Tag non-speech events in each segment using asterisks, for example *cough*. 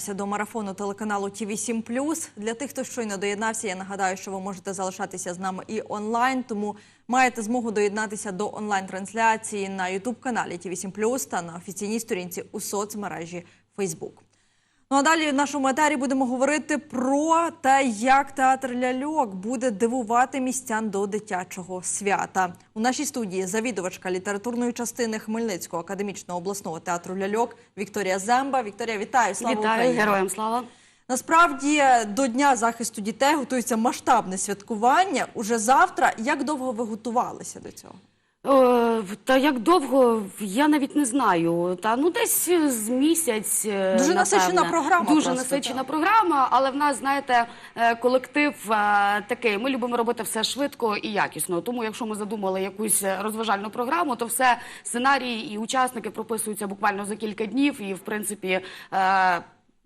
повертаємося до марафону телеканалу ТІВІ 7 Для тих, хто щойно доєднався, я нагадаю, що ви можете залишатися з нами і онлайн, тому маєте змогу доєднатися до онлайн-трансляції на Ютуб-каналі ТІВІ 7 та на офіційній сторінці у соцмережі Фейсбук. Ну а далі в нашому етері будемо говорити про те, як театр ляльок буде дивувати містян до дитячого свята. У нашій студії завідувачка літературної частини Хмельницького академічного обласного театру ляльок Вікторія Земба. Вікторія, вітаю! Слава Вітаю, Україні! героям слава. Насправді до Дня захисту дітей готується масштабне святкування уже завтра. Як довго ви готувалися до цього? Е, та як довго, я навіть не знаю. Та ну десь з місяць. е, Дуже напевне. насичена програма Дуже просто, насичена так. програма, але в нас, знаєте, е, колектив е, такий. Ми любимо робити все швидко і якісно. Тому, якщо ми задумали якусь розважальну програму, то все сценарії і учасники прописуються буквально за кілька днів. І в принципі. е,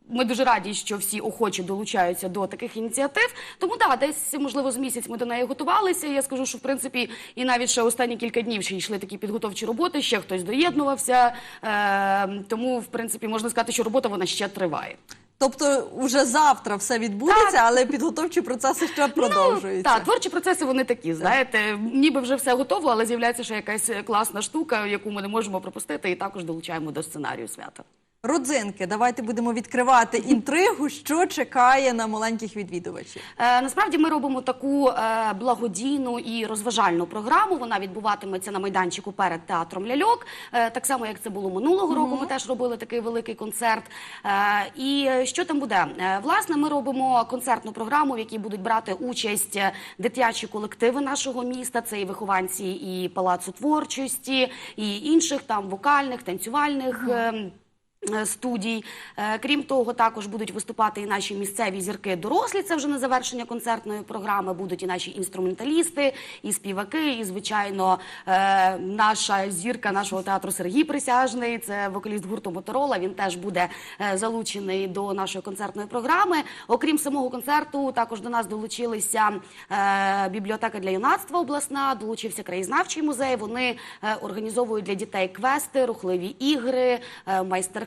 Ми дуже раді, що всі охочі долучаються до таких ініціатив. Тому да, десь можливо з місяць ми до неї готувалися. Я скажу, що в принципі і навіть ще останні кілька днів ще йшли такі підготовчі роботи. Ще хтось доєднувався. Е, тому, в принципі, можна сказати, що робота вона ще триває. Тобто, вже завтра все відбудеться, але підготовчі процеси ще продовжуються. Так, творчі процеси вони такі. Знаєте, ніби вже все готово, але з'являється ще якась класна штука, яку ми не можемо пропустити, і також долучаємо до сценарію свята. Родзинки, давайте будемо відкривати інтригу, що чекає на маленьких відвідувачів. Е, насправді ми робимо таку е, благодійну і розважальну програму. Вона відбуватиметься на майданчику перед театром ляльок. Е, так само, як це було минулого року. Ми теж робили такий великий концерт. Е, і що там буде? Е, власне, ми робимо концертну програму, в якій будуть брати участь дитячі колективи нашого міста. Це і вихованці і палацу творчості, і інших там вокальних, танцювальних. е, студій. Е, Крім того, також будуть виступати і наші місцеві зірки дорослі. Це вже на завершення концертної програми. Будуть і наші інструменталісти, і співаки, і звичайно, е, наша зірка нашого театру Сергій Присяжний. Це вокаліст гурту Моторола. Він теж буде е, залучений до нашої концертної програми. Окрім самого концерту, також до нас долучилися е, бібліотека для юнацтва обласна, долучився краєзнавчий музей. Вони е, організовують для дітей квести, рухливі ігри, е,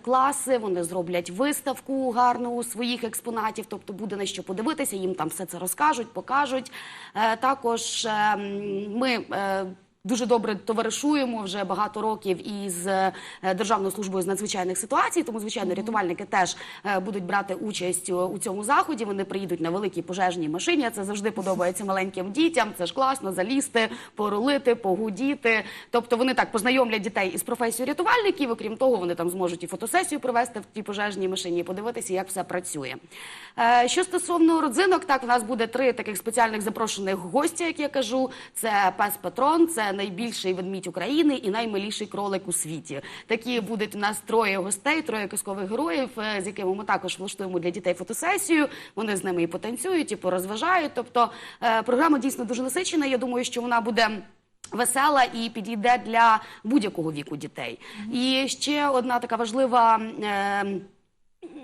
майстер-класи. Вони зроблять виставку гарну своїх експонатів. Тобто буде на що подивитися. Їм там все це розкажуть, покажуть. Е, Також е, ми. Дуже добре товаришуємо вже багато років із е, Державною службою з надзвичайних ситуацій. Тому, звичайно, рятувальники теж е, будуть брати участь у, цьому заході. Вони приїдуть на великій пожежній машині. Це завжди подобається маленьким дітям. Це ж класно залізти, порулити, погудіти. Тобто вони так познайомлять дітей із професією рятувальників. Окрім того, вони там зможуть і фотосесію провести в тій пожежній машині, і подивитися, як все працює. Е, Що стосовно родзинок, так у нас буде три таких спеціальних запрошених гостя, як я кажу. Це пес Патрон, це найбільший ведмідь України і наймиліший кролик у світі. Такі будуть у нас троє гостей, троє казкових героїв, е, з якими ми також влаштуємо для дітей фотосесію. Вони з ними і потанцюють, і порозважають. Тобто е, програма дійсно дуже насичена. Я думаю, що вона буде. Весела і підійде для будь-якого віку дітей. І ще одна така важлива. Е,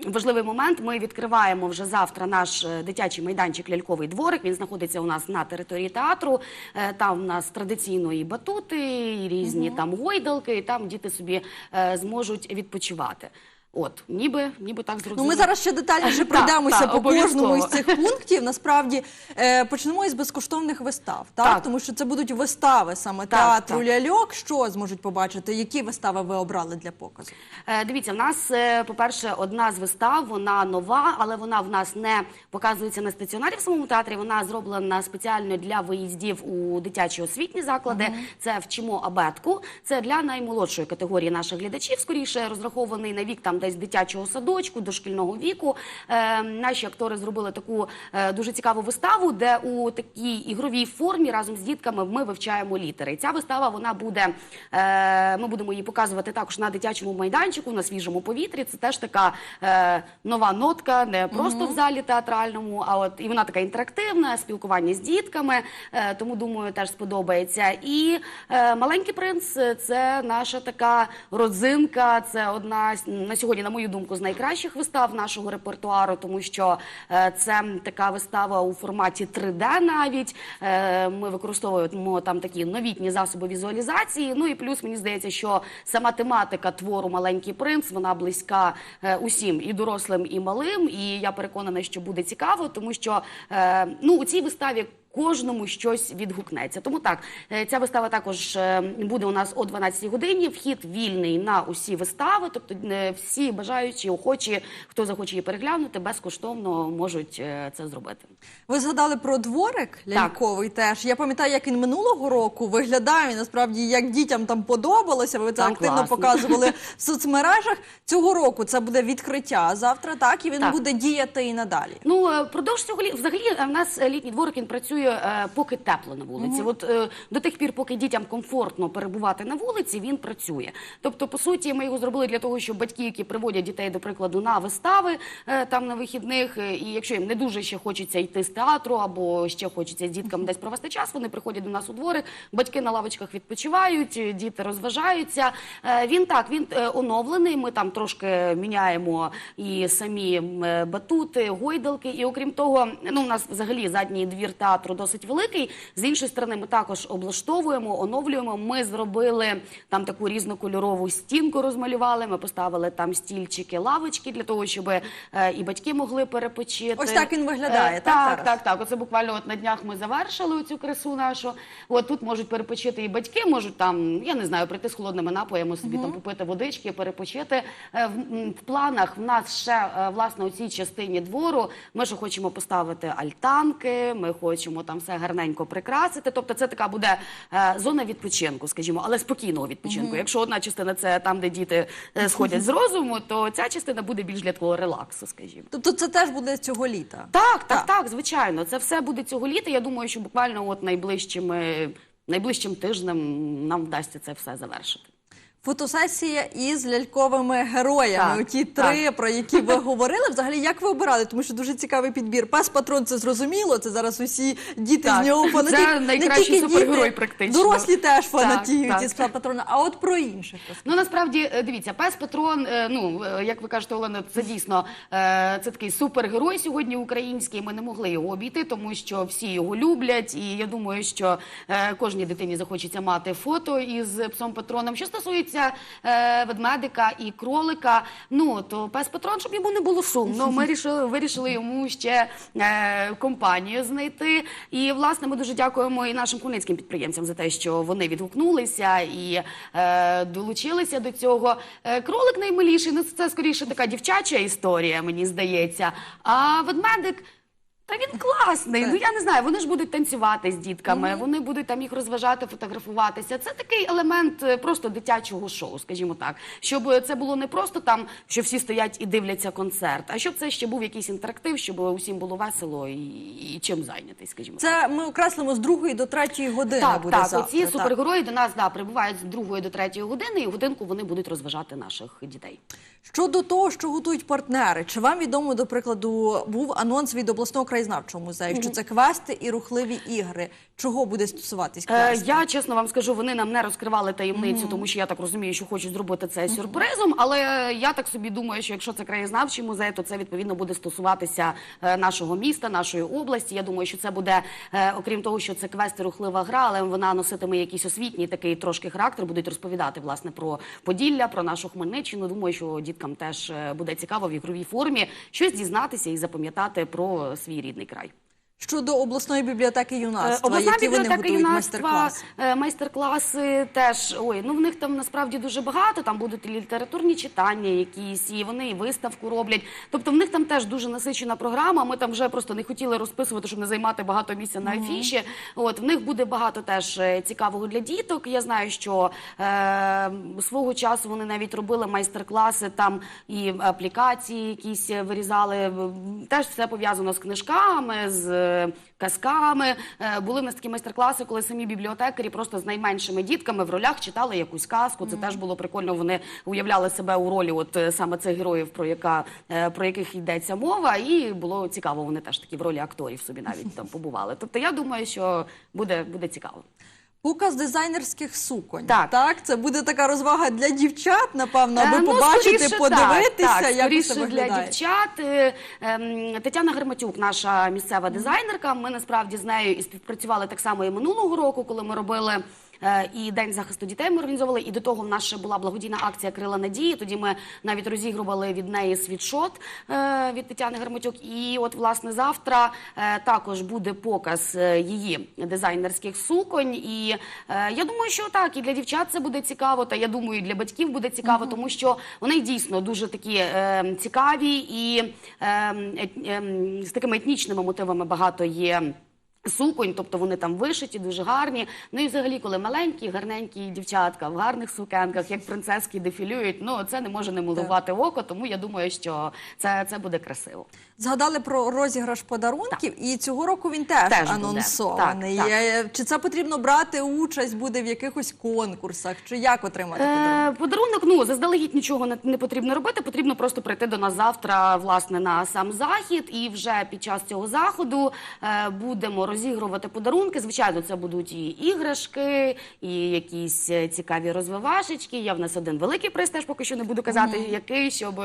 Важливий момент. Ми відкриваємо вже завтра наш е, дитячий майданчик Ляльковий дворик. Він знаходиться у нас на території театру. Е, Там у нас традиційно і батути, і різні там гойдалки, і там діти собі е, зможуть відпочивати. От, ніби, ніби так зрозуміло. Ну, ми зараз ще детальніше пройдемося по кожному із цих пунктів. Насправді е, почнемо із безкоштовних вистав, так? Так. тому що це будуть вистави саме Так, театру так. ляльок. Що зможуть побачити? Які вистави ви обрали для показу? Е, Дивіться, в нас, е, по-перше, одна з вистав, вона нова, але вона в нас не показується на стаціонарі в самому театрі. Вона зроблена спеціально для виїздів у дитячі освітні заклади. Це вчимо абетку. Це для наймолодшої категорії наших глядачів, скоріше розрахований на вік там десь дитячого садочку, дошкільного віку. Е, наші актори зробили таку е, дуже цікаву виставу, де у такій ігровій формі разом з дітками ми вивчаємо літери. І Ця вистава вона буде. Е, ми будемо її показувати також на дитячому майданчику, на свіжому повітрі. Це теж така е, нова нотка, не просто в залі театральному, а от і вона така інтерактивна, спілкування з дітками. Е, тому думаю, теж сподобається. І е, маленький принц це наша така родзинка. Це одна на сьогодні. Сьогодні, на мою думку, з найкращих вистав нашого репертуару, тому що е, це така вистава у форматі 3D навіть. Е, Ми використовуємо там такі новітні засоби візуалізації. Ну і плюс мені здається, що сама тематика твору Маленький принц вона близька е, усім і дорослим, і малим. І я переконана, що буде цікаво, тому що ну у цій виставі. Кожному щось відгукнеться. Тому так, е, ця вистава також е, буде у нас о 12 годині. Вхід вільний на усі вистави. Тобто е, всі бажаючі, охочі, хто захоче її переглянути, безкоштовно можуть це зробити. Ви згадали про дворик ляльковий теж. Я пам'ятаю, як він минулого року виглядає. Насправді як дітям там подобалося. Ви це активно класно. показували *laughs* в соцмережах. Цього року це буде відкриття. Завтра так і він Так. буде діяти і надалі. Ну впродовж цього лі- взагалі в нас літній дворик він працює е, поки тепло на вулиці. От е, до тих пір, поки дітям комфортно перебувати на вулиці, він працює. Тобто, по суті, ми його зробили для того, щоб батьки, які приводять дітей, до прикладу, на вистави е, там на вихідних, і якщо їм не дуже ще хочеться йти з театру, або ще хочеться з дітками десь провести час, вони приходять до нас у дворик, батьки на лавочках відпочивають, діти розважаються. Він так, він оновлений. Ми там трошки міняємо і самі батути, гойдалки. І окрім того, ну у нас взагалі задній двір театру досить великий. З іншої сторони, ми також облаштовуємо, оновлюємо. Ми зробили там таку різнокольорову стінку, розмалювали. Ми поставили там стільчики, лавочки для того, щоб е, і батьки могли перепочити. Ось так він виглядає, Е, так, так, так, так. Оце буквально от на днях ми завершили цю красу нашу. От тут можуть перепочити і батьки, можуть там, я не знаю, прийти з холодними напоями, собі там попити водички, перепочити. Е, В, в планах в нас ще е, власне у цій частині двору. Ми ж хочемо поставити альтанки, ми хочемо там все гарненько прикрасити. Тобто, це така буде е, зона відпочинку, скажімо, але спокійного відпочинку. Якщо одна частина це там, де діти е, сходять з розуму, то ця частина буде більш для такого релаксу, скажімо. Тобто, це теж буде цього літа. Так, так, Так. так, звичайно. Це все буде цього літа. Я думаю, що буквально от найближчими. Найближчим тижнем нам вдасться це все завершити. Фотосесія із ляльковими героями. Так, Оті три, про які ви *laughs* говорили. Взагалі, як ви обирали? Тому що дуже цікавий підбір. Пес патрон це зрозуміло. Це зараз усі діти Так, з нього це фанатіють. Не найкращий супергерой практично. Дорослі теж Так, фанатіють із пса патрона. А от про інших. Ну насправді е, дивіться, пес Патрон. е, Ну е, як ви кажете, Олена, це дійсно це такий супергерой сьогодні український. Ми не могли його обійти, тому що всі його люблять. І я думаю, що кожній дитині захочеться мати фото із псом патроном. Що стосується е, ведмедика і кролика, ну то пес Патрон, щоб йому не було сумно. Ми рішили, вирішили йому ще е, компанію знайти. І власне ми дуже дякуємо і нашим хмельницьким підприємцям за те, що вони відгукнулися і е, долучилися до цього. Кролик наймиліший, ну це скоріше така дівчача історія, мені здається. А ведмедик. Та він класний. Ну я не знаю. Вони ж будуть танцювати з дітками, вони будуть там їх розважати, фотографуватися. Це такий елемент е, просто дитячого шоу, скажімо так. Щоб це було не просто там, що всі стоять і дивляться концерт, а щоб це ще був якийсь інтерактив, щоб усім було весело і, і чим зайнятий, скажімо так. Це ми окреслимо з другої до третьої години. Так, буде так, завтра. оці так. супергерої до нас да, прибувають з другої до третьої години, і годинку вони будуть розважати наших дітей. Щодо того, що готують партнери, чи вам відомо, до прикладу, був анонс від обласного краєзнавчого музею, що це квести і рухливі ігри. Чого буде стосуватись Е, я чесно вам скажу, вони нам не розкривали таємницю, тому що я так розумію, що хочуть зробити це сюрпризом. Але я так собі думаю, що якщо це краєзнавчий музей, то це відповідно буде стосуватися е, нашого міста, нашої області. Я думаю, що це буде, е, окрім того, що це квест і рухлива гра, але вона носитиме якийсь освітній такий трошки характер, будуть розповідати власне про Поділля, про нашу Хмельниччину. Думаю, що діткам теж буде цікаво в ігровій формі щось дізнатися і запам'ятати про свій рідний край. Щодо обласної бібліотеки Е, юнацтва, Обласна які вони готують майстер-класи? е, майстер-класи теж. Ой, ну в них там насправді дуже багато. Там будуть і літературні читання, якісь, і вони і виставку роблять. Тобто в них там теж дуже насичена програма. Ми там вже просто не хотіли розписувати, щоб не займати багато місця на афіші. От в них буде багато теж е, цікавого для діток. Я знаю, що е, свого часу вони навіть робили майстер-класи там і аплікації, якісь е, вирізали. Теж все пов'язано з книжками, з е, казками. Е, Були в нас такі майстер-класи, коли самі бібліотекарі просто з найменшими дітками в ролях читали якусь казку. Це теж було прикольно. Вони уявляли себе у ролі, от е, саме цих героїв, про яка е, про яких йдеться мова, і було цікаво. Вони теж такі в ролі акторів собі навіть там побували. Тобто, я думаю, що буде, буде цікаво. Показ дизайнерських суконь. Так. так, це буде така розвага для дівчат, напевно, аби Е, ну, побачити, скоріше подивитися, так, так, як скоріше це для виглядає. дівчат. Е, ем, Тетяна Герматюк, наша місцева дизайнерка. Ми насправді з нею і співпрацювали так само і минулого року, коли ми робили. Е, І день захисту дітей ми організовували. І до того в нас ще була благодійна акція Крила Надії. Тоді ми навіть розігрували від неї світшот е, від Тетяни Герматюк. І от власне завтра е, також буде показ її дизайнерських суконь. І я думаю, що так, і для дівчат це буде цікаво. Та я думаю, і для батьків буде цікаво, тому що вони дійсно дуже такі цікаві і з такими етнічними мотивами багато є. Суконь, тобто вони там вишиті, дуже гарні. Ну і взагалі, коли маленькі, гарненькі дівчатка в гарних сукенках, як принцески дефілюють, ну це не може не милувати око, тому я думаю, що це, це буде красиво. Згадали про розіграш подарунків, і цього року він теж, Теж анонсований. Так, так. Е, Чи це потрібно брати участь буде в якихось конкурсах, чи як отримати подарунок? Е, подарунок, ну заздалегідь нічого не, не потрібно робити. Потрібно просто прийти до нас завтра, власне, на сам захід. І вже під час цього заходу е, будемо розігрувати подарунки. Звичайно, це будуть і іграшки, і якісь е, цікаві розвивашечки. Я в нас один великий приз, теж поки що не буду казати, який, щоб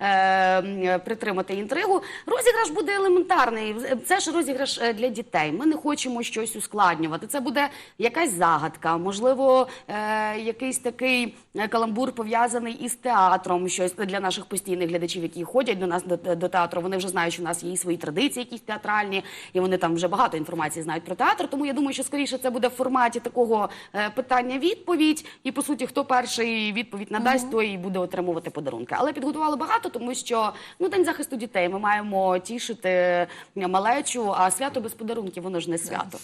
е, притримати інтригу. Розіграш буде елементарний. Це ж розіграш е, для дітей. Ми не хочемо щось ускладнювати. Це буде якась загадка, можливо, е, якийсь такий е, каламбур пов'язаний із театром. Щось для наших постійних глядачів, які ходять до нас до, до театру. Вони вже знають, що у нас є і свої традиції, якісь театральні, і вони там вже багато інформації знають про театр. Тому я думаю, що скоріше це буде в форматі такого е, питання-відповідь. І по суті, хто перший відповідь надасть, той і буде отримувати подарунки. Але підготували багато, тому що ну день захисту дітей. Ми маємо тішити малечу, а свято без подарунків воно ж не свято.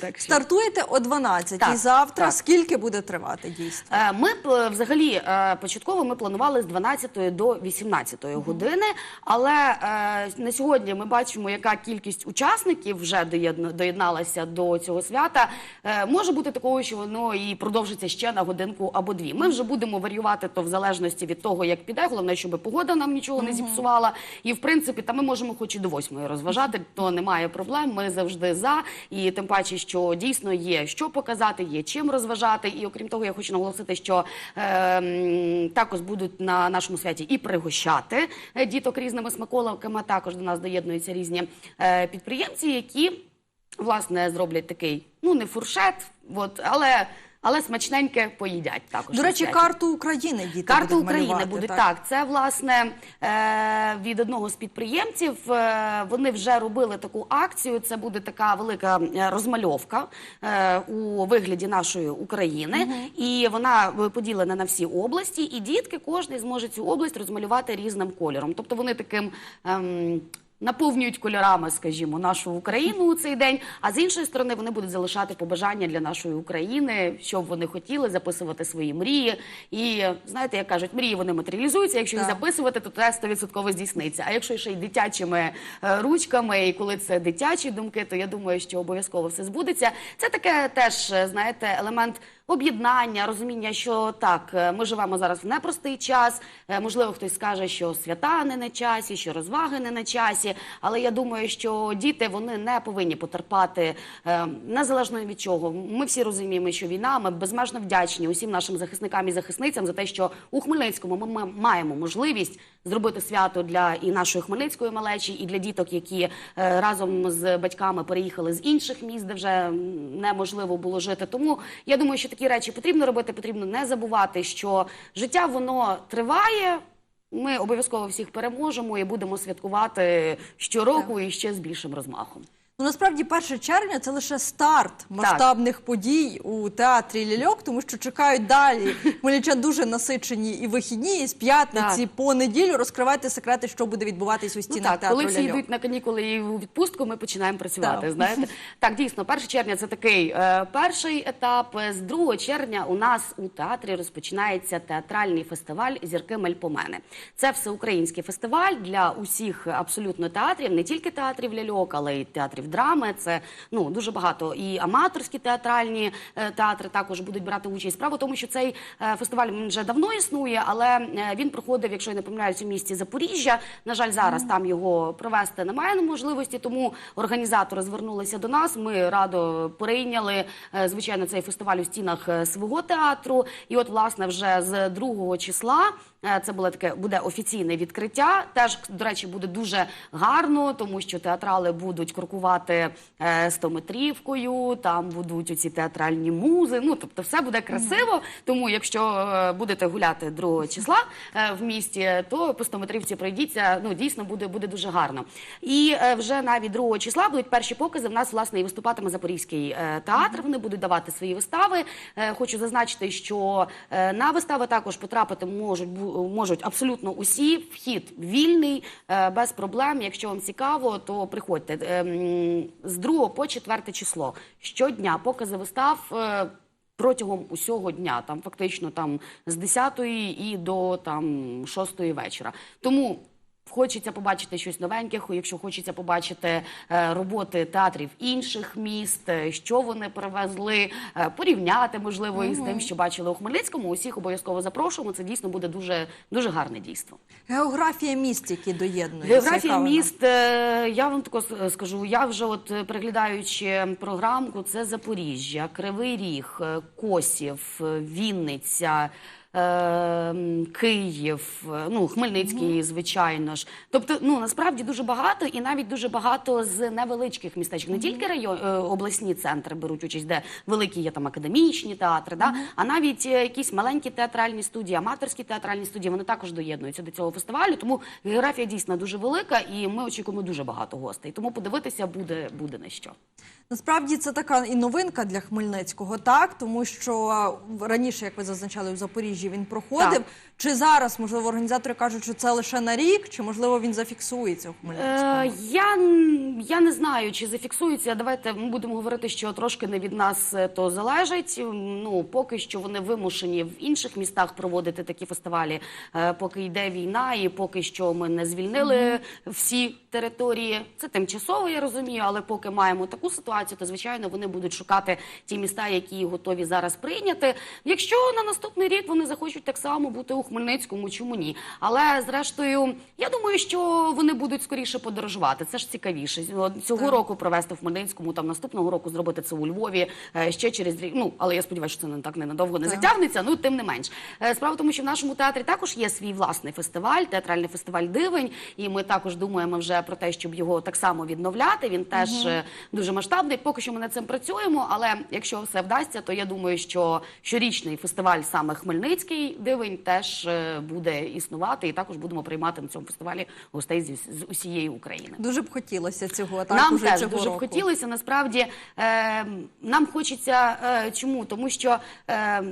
Так. Стартуєте о 12 Так, і завтра. так. Скільки буде тривати дійсно? Е, Ми п- взагалі е, початково ми планували з 12 до 18 години, але е, на сьогодні ми бачимо, яка кількість учасників вже доєдна- доєдналася до цього свята. Е, Може бути такого, що воно і продовжиться ще на годинку або дві. Ми вже будемо варіювати то в залежності від того, як піде. Головне, щоб погода нам нічого не зіпсувала. І в принципі, та ми можемо хоч і до восьмої розважати, то немає проблем. Ми завжди за. І тим паче, що дійсно є що показати, є чим розважати. І окрім того, я хочу наголосити, що е, також будуть на нашому святі і пригощати е, діток різними смаколиками. Також до нас доєднуються різні е, підприємці, які власне зроблять такий, ну не фуршет, але. Але смачненьке поїдять також. До речі, святі. карту України діти Карту будуть України малювати, буде так. Це власне е, від одного з підприємців. Е, вони вже робили таку акцію. Це буде така велика е, розмальовка е, у вигляді нашої України, і вона поділена на всі області. І дітки кожен зможе цю область розмалювати різним кольором. Тобто вони таким. ем, Наповнюють кольорами, скажімо, нашу Україну у цей день. А з іншої сторони, вони будуть залишати побажання для нашої України, що б вони хотіли, записувати свої мрії. І знаєте, як кажуть, мрії вони матеріалізуються. Якщо їх Так. записувати, то це 100% здійсниться. А якщо ще й дитячими е, ручками, і коли це дитячі думки, то я думаю, що обов'язково все збудеться. Це таке теж, е, знаєте, елемент. Об'єднання, розуміння, що так, е, ми живемо зараз в непростий час. Е, Можливо, хтось скаже, що свята не на часі, що розваги не на часі. Але я думаю, що діти вони не повинні потерпати е, незалежно від чого. Ми всі розуміємо, що війна. Ми безмежно вдячні усім нашим захисникам і захисницям за те, що у Хмельницькому ми маємо можливість зробити свято для і нашої хмельницької малечі, і для діток, які е, разом з батьками переїхали з інших міст, де вже неможливо було жити. Тому я думаю, що такі речі потрібно робити. Потрібно не забувати, що життя воно триває. Ми обов'язково всіх переможемо і будемо святкувати щороку і ще з більшим розмахом. Ну насправді 1 червня це лише старт масштабних подій у театрі Лільок, тому що чекають далі. Хмельничан дуже насичені і вихідні, і з п'ятниці Так. по неділю розкривайте секрети, що буде відбуватись у Ну стінах так, театру коли всі йдуть на канікули і у відпустку, ми починаємо працювати. Так. Знаєте, так дійсно, 1 червня це такий е, перший етап. З 2 червня у нас у театрі розпочинається театральний фестиваль Зірки Мельпомени. Це всеукраїнський фестиваль для усіх абсолютно театрів, не тільки театрів ляльок, але й театрів драми. Це ну дуже багато. І аматорські театральні е, театри також будуть брати участь. Справа в тому, що цей е, фестиваль він вже давно існує, але е, він проходив, якщо я не помиляюсь, у місті Запоріжжя. На жаль, зараз там його провести немає можливості, тому організатори звернулися до нас. Ми радо прийняли звичайно цей фестиваль у стінах свого театру. І от, власне, вже з 2 числа. Е, Це було таке буде офіційне відкриття. Теж до речі, буде дуже гарно, тому що театрали будуть крокувати е, стометрівкою. Там будуть оці театральні музи. Ну тобто, все буде красиво. Тому, якщо е, будете гуляти 2 числа е, в місті, то по стометрівці пройдіться. Ну дійсно буде буде дуже гарно. І е, вже навіть 2 числа будуть перші покази. В нас власне і виступатиме Запорізький е, театр. Вони будуть давати свої вистави. Е, Хочу зазначити, що е, на вистави також потрапити можуть бу- можуть абсолютно усі. Вхід вільний, е, без проблем. Якщо вам цікаво, то приходьте Ем, з 2 по 4 число. Щодня покази вистав. е, Протягом усього дня, там фактично там з 10 і до там 6 вечора. Тому хочеться побачити щось новеньке, якщо хочеться побачити е, роботи театрів інших міст, е, що вони привезли, е, порівняти можливо із тим, що бачили у Хмельницькому. Усіх обов'язково запрошуємо. Це дійсно буде дуже дуже гарне дійство. Географія міст, які доєднуються. Географія міст, я вам тако скажу. Я вже от переглядаючи програмку, це Запоріжжя, Кривий Ріг, Косів, Вінниця. Е, м, Київ, е, ну Хмельницький, звичайно ж. Тобто, ну насправді дуже багато, і навіть дуже багато з невеличких містечок. Не тільки район е, обласні центри беруть участь, де великі є там академічні театри, да а навіть е, якісь маленькі театральні студії, аматорські театральні студії. Вони також доєднуються до цього фестивалю. Тому географія дійсно дуже велика, і ми очікуємо дуже багато гостей. Тому подивитися буде буде на що. Насправді це така і новинка для Хмельницького, так тому що раніше, як ви зазначали, у Запоріжжі він проходив. Так. Чи зараз можливо організатори кажуть, що це лише на рік, чи можливо він зафіксується у Хмельницькому? Е, я, я не знаю, чи зафіксується. Давайте ми будемо говорити, що трошки не від нас е, то залежить. Ну поки що вони вимушені в інших містах проводити такі фестивалі, е, поки йде війна, і поки що ми не звільнили всі території. Це тимчасово, я розумію, але поки маємо таку ситуацію, то звичайно вони будуть шукати ті міста, які готові зараз прийняти. Якщо на наступний рік вони захочуть так само бути у Хмельницькому, чому ні? Але зрештою, я думаю, що вони будуть скоріше подорожувати. Це ж цікавіше. Цього року провести в Хмельницькому, там наступного року зробити це у Львові. е, Ще через рік. Ну але я сподіваюся, що це не так ненадовго не Так. затягнеться. Ну тим не менш, Е, справа в тому, що в нашому театрі також є свій власний фестиваль, театральний фестиваль Дивень. І ми також думаємо вже про те, щоб його так само відновляти. Він теж е, дуже масштабний. Поки що ми над цим працюємо. Але якщо все вдасться, то я думаю, що щорічний фестиваль саме Хмельницький Дивень теж е, буде існувати, і також будемо приймати на цьому фестивалі гостей з, з усієї України. Дуже б хотілося цього. Так Нам уже теж цього дуже року. б хотілося. Насправді е, нам хочеться е, чому? Тому що. Е,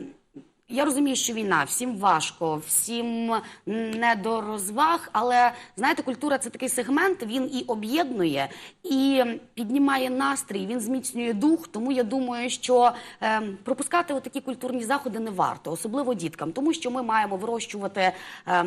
я розумію, що війна, всім важко, всім не до розваг, але знаєте, культура це такий сегмент, він і об'єднує, і піднімає настрій, він зміцнює дух. Тому я думаю, що е, пропускати отакі культурні заходи не варто, особливо діткам, тому що ми маємо вирощувати, е,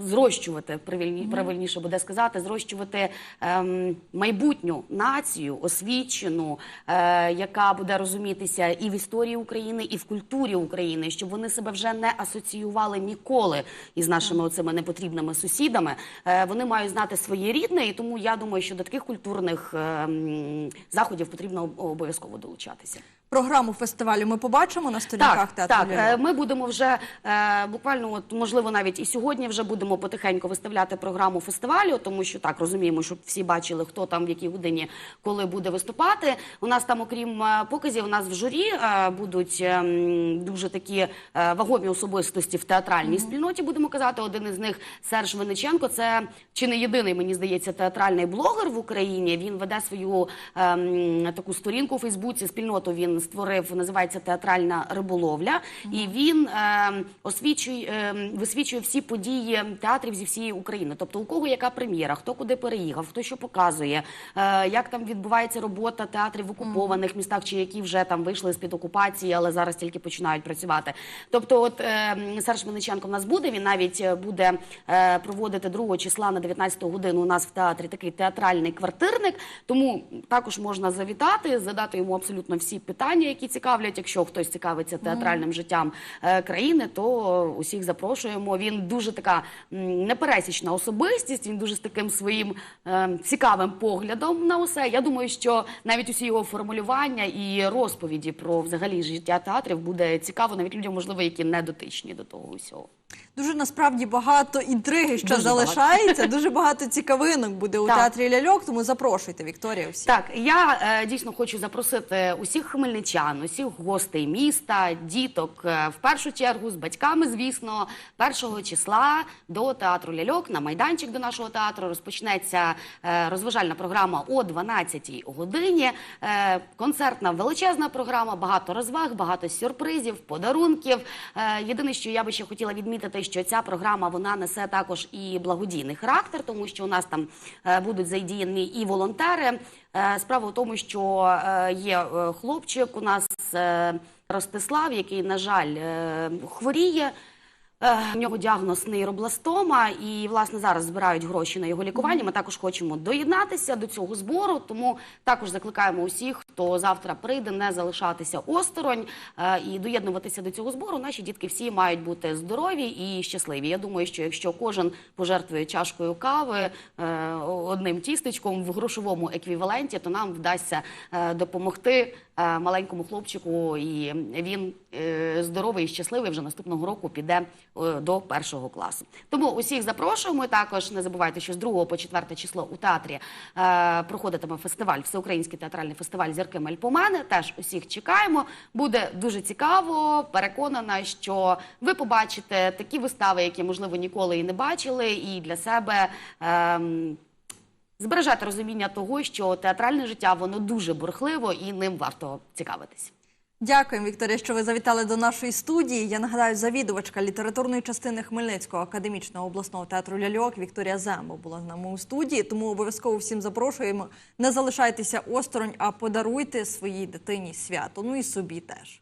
зрощувати, правильні- правильніше буде сказати, зрощувати е, майбутню націю, освічену, е, яка буде розумітися і в історії України, і в культурі України, щоб вони себе вже не асоціювали ніколи із нашими оцими непотрібними сусідами. Е, вони мають знати своє рідне, і тому я думаю, що до таких культурних е, заходів потрібно обов'язково долучатися. Програму фестивалю ми побачимо на сторінках Так, театру. так. Е, Ми будемо вже е, буквально, от, можливо, навіть і сьогодні вже будемо потихеньку виставляти програму фестивалю, тому що так розуміємо, щоб всі бачили, хто там в якій годині коли буде виступати. У нас там, окрім е, показів, у нас в журі е, будуть е, дуже такі е, вагомі особистості в театральній спільноті. Будемо казати, один із них Серж Винниченко. Це чи не єдиний, мені здається, театральний блогер в Україні. Він веде свою е, таку сторінку у Фейсбуці. Спільноту він він створив, називається театральна риболовля, і він е, освічує, е, висвічує всі події театрів зі всієї України. Тобто, у кого яка прем'єра, хто куди переїхав, хто що показує, е, як там відбувається робота театрів в окупованих містах, чи які вже там вийшли з під окупації, але зараз тільки починають працювати. Тобто, от е, Серж Мельниченко в нас буде. Він навіть е, буде е, проводити 2 числа на 19 годину у нас в театрі такий театральний квартирник. Тому також можна завітати, задати йому абсолютно всі питання, які цікавлять. Якщо хтось цікавиться театральним життям е, країни, то усіх запрошуємо. Він дуже така м, непересічна особистість. Він дуже з таким своїм е, цікавим поглядом на усе. Я думаю, що навіть усі його формулювання і розповіді про взагалі життя театрів буде цікаво навіть людям, можливо, які не дотичні до того усього. Дуже насправді багато інтриги ще Дуже залишається. Дуже багато цікавинок буде у Так. театрі ляльок. Тому запрошуйте Вікторія. Всі Так, я е, дійсно хочу запросити усіх хмельничан, усіх гостей міста, діток е, в першу чергу з батьками, звісно, першого числа до театру ляльок на майданчик до нашого театру розпочнеться е, розважальна програма о 12-й годині. Е, концертна величезна програма, багато розваг, багато сюрпризів, подарунків. Е, єдине, що я би ще хотіла відмітити, що ця програма вона несе також і благодійний характер, тому що у нас там е, будуть задіяні і волонтери. Е, Справа в тому, що е, є хлопчик у нас Ростислав, який, на жаль, хворіє. Е, У нього діагноз нейробластома, і власне зараз збирають гроші на його лікування. Ми також хочемо доєднатися до цього збору. Тому також закликаємо усіх, хто завтра прийде, не залишатися осторонь е, і доєднуватися до цього збору. Наші дітки всі мають бути здорові і щасливі. Я думаю, що якщо кожен пожертвує чашкою кави е, одним тістечком в грошовому еквіваленті, то нам вдасться е, допомогти е, маленькому хлопчику, і він е, здоровий і щасливий вже наступного року піде е, до першого класу. Тому усіх запрошуємо. Також не забувайте, що з 2 по 4 число у театрі е, проходитиме фестиваль, всеукраїнський театральний фестиваль Зірки Мельпомени. Теж усіх чекаємо. Буде дуже цікаво. Переконана, що ви побачите такі вистави, які можливо ніколи і не бачили, і для себе. ем, Збережати розуміння того, що театральне життя воно дуже бурхливо і ним варто цікавитись. Дякуємо, Вікторія, що ви завітали до нашої студії. Я нагадаю, завідувачка літературної частини Хмельницького академічного обласного театру ляльок Вікторія Зембо була з нами у студії. Тому обов'язково всім запрошуємо. Не залишайтеся осторонь, а подаруйте своїй дитині свято. Ну і собі теж.